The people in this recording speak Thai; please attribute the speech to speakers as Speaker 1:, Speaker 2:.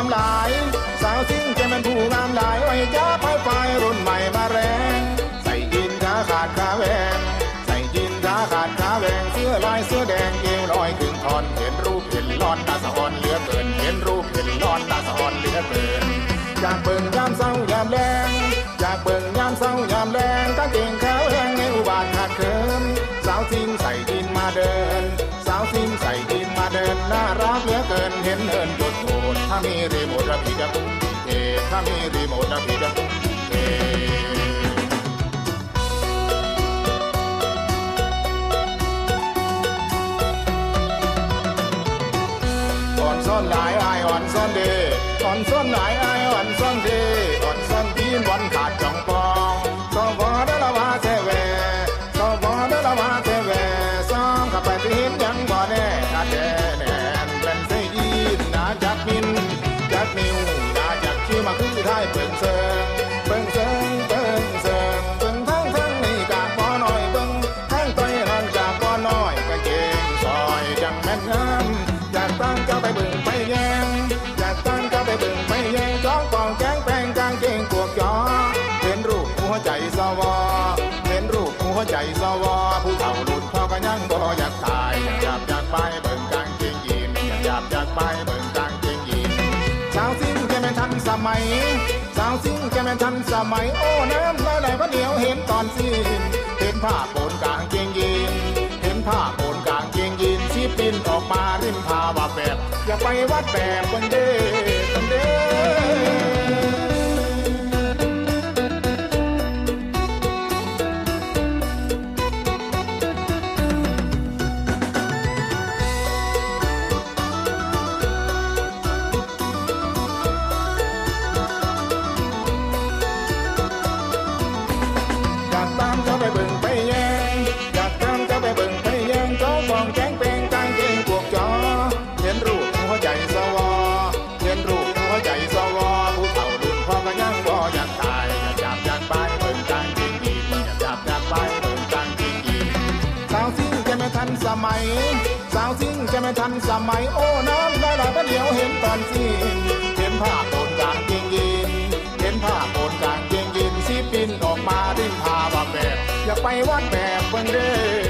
Speaker 1: ามหลาย สาวซิ่งจะเป็นผู้งามหลายไว้จ้าไฟไฟรุ่นใหม่มาแรง ใส่ยินขาขาดขาแหวงใส่ยินขาขาดขาแหวงเสื้อลายเสื้อแดงเอวลอยถึงคอนเห็นรูปเห็นร้อนตาสะออนเหลือเกินเห็นรูปเห็นร้อนตาสะออนเหลือเกินอยากเบิ่งยามเศร้ายามแรงอยากเบิ่งยามเศร้ายามแรงกางเกงขาวแหงในอุบาทขาดเคินสาวซิ่งใส่ดินมาเดิน สาวซิ่งใส่ดินมาเดินน่ารักเหลือ เกินเห็นเดินจุดโทษถ้ามีรีโมทระพีจะตุ้งเอถ้ามีรีโมทระพีจะตุ้งเทอ่อนซ่อนหลายอายอ่อนซ่อนเดอ่อนซ่อนหลาย เปิงเซิงเปิงเซิงเปิงเซิงเปิงทั้งทั้งนี่กากบ่น้อยเปิงทั้งต้อยนั่นกากบ่น้อยกางเกงซอยจังแม่นงามอยากตั้งเจ้าไปเบิ่งไปแยงอยากตั้งเจ้าไปเบิ่งไปแยงจ้องกองแจ้งแป้งกางเกงพวกจอเห็นรูปหัวใจสวอเห็นรูปหัวใจสวอผู้เฒ่ารุ่นพ่อก็ยังบ่อยากถ่ายอยากอยากไปเบิ่งกางเกงยีนอยากอยากไปเบิ่ง สมัย สาวซิ่งแกแม่นทันสมัย โอ้น้ำลายไหลพระเดียวเห็นตอนสิ้นเห็นผ้าโปนกางเกงยีนเห็นผ้าโปนกางเกงยีนชีปินออกมาริมพาว่าแบบอย่าไปวัดแบบคนเด้ ทันสมัยโอ้น้ำได้หลายประเดี๋ยวเห็นตอนสิ้นเห็นภาพโดนกางเกงยีนเห็นผ้าโดนกางเกงยีนสีปินออกมาริมพาบาแบบอยากไปวัดแบบเบิ่งเด้เบิ่งเด้